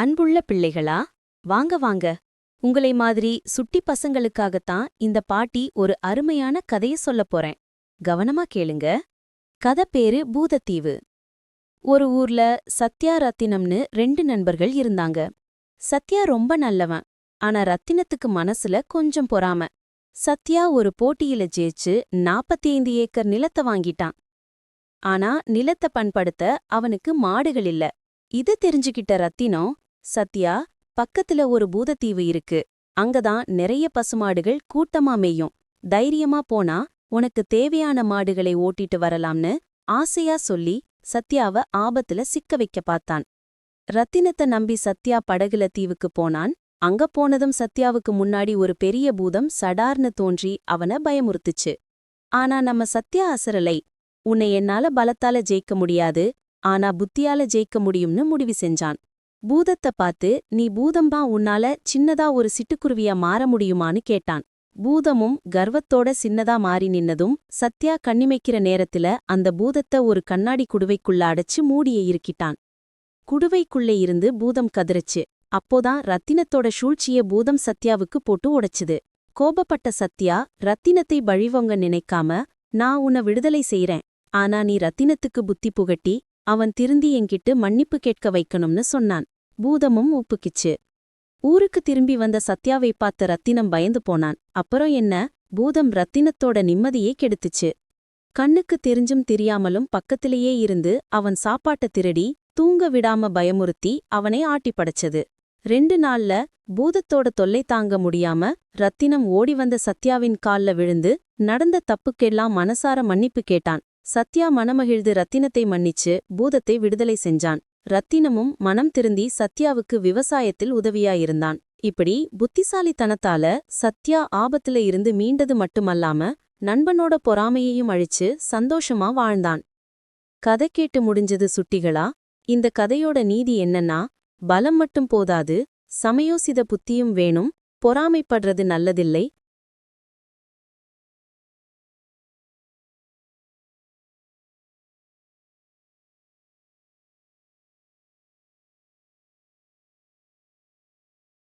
அன்புள்ள பிள்ளைகளா? வாங்க வாங்க. உங்களை மாதிரி சுட்டி பசங்களுக்காகத்தான் இந்த பாட்டி ஒரு அருமையான கதைய சொல்லப் போறேன். கவனமா கேளுங்க. கதை பேரு பூதத்தீவு. ஒரு ஊர்ல சத்யா ரத்தினம்னு ரெண்டு நண்பர்கள் இருந்தாங்க. சத்யா ரொம்ப நல்லவன். ஆனா ரத்தினத்துக்கு மனசுல கொஞ்சம் பொறாம. சத்யா ஒரு போட்டியில ஜெயிச்சு 45 ஏக்கர் நிலத்தை வாங்கிட்டான். ஆனா நிலத்தை பண்படுத்த அவனுக்கு மாடுகள் இல்ல. இது தெரிஞ்சுக்கிட்ட ரத்தினம் சத்யா பக்கத்துல ஒரு பூதத்தீவு இருக்கு. அங்கதான் நிறைய பசுமாடுகள் கூட்டமா மேயும். தைரியமா போனா உனக்கு தேவையான மாடுகளை ஓட்டிட்டு வரலாம்னு ஆசையா சொல்லி சத்யாவ ஆபத்துல சிக்க வைக்க பார்த்தான். ரத்தினத்தை நம்பி சத்யா படகுல தீவுக்கு போனான். அங்க போனதும் சத்யாவுக்கு முன்னாடி ஒரு பெரிய பூதம் சடார்னு தோன்றி அவன பயமுறுத்துச்சு. ஆனா நம்ம சத்யா அசரலை. உன்னை என்னால பலத்தால ஜெயிக்க முடியாது. ஆனா புத்தியால ஜெயிக்க முடியும்னு முடிவு செஞ்சான். பூதத்தை பார்த்து நீ பூதம்பா உன்னால சின்னதா ஒரு சிட்டுக்குருவியா மாற முடியுமான்னு கேட்டான். பூதமும் கர்வத்தோட சின்னதா மாறி நின்னதும் சத்யா கண்ணிமைக்கிற நேரத்துல அந்த பூதத்தை ஒரு கண்ணாடி குடுவைக்குள்ள அடைச்சு மூடிய இருக்கிட்டான். குடுவைக்குள்ளே இருந்து பூதம் கதிரச்சு அப்போதான் ரத்தினத்தோட சூழ்ச்சிய பூதம் சத்யாவுக்கு போட்டு உடைச்சுது. கோபப்பட்ட சத்யா ரத்தினத்தை பழிவங்க நினைக்காம நான் உன்னை விடுதலை செய்றேன். ஆனா நீ ரத்தினத்துக்கு புத்தி புகட்டி அவன் திருந்தி என்கிட்டு மன்னிப்பு கேட்க வைக்கணும்னு சொன்னான். பூதமும் ஒப்புக்கிச்சு. ஊருக்கு திரும்பி வந்த சத்யாவை பார்த்த ரத்தினம் பயந்து போனான். அப்புறம் என்ன? பூதம் ரத்தினத்தோட நிம்மதியே கெடுத்துச்சு. கண்ணுக்கு தெரிஞ்சும் தெரியாமலும் பக்கத்திலேயே இருந்து அவன் சாப்பாட்ட திருடி தூங்க விடாம பயமுறுத்தி அவனை ஆட்டி படைச்சது. ரெண்டு நாள்ல பூதத்தோட தொல்லை தாங்க முடியாம ரத்தினம் ஓடி வந்த சத்யாவின் கால்ல விழுந்து நடந்த தப்புக்கெல்லாம் மனசார மன்னிப்பு கேட்டான். சத்யா மனமகிழ்ந்து ரத்தினத்தை மன்னிச்சு பூதத்தை விடுதலை செஞ்சான். ரத்தினமும் மனம் திருந்தி சத்யாவுக்கு விவசாயத்தில் உதவியாயிருந்தான். இப்படி புத்திசாலித்தனத்தால சத்யா ஆபத்துல இருந்து மீண்டது மட்டுமல்லாம நண்பனோட பொறாமையையும் அழிச்சு சந்தோஷமா வாழ்ந்தான். கதை கேட்டு முடிஞ்சது சுட்டிகளா? இந்த கதையோட நீதி என்னன்னா பலம் மட்டும் போதாது சமயோசித புத்தியும் வேணும் பொறாமைப்படுறது நல்லதில்லை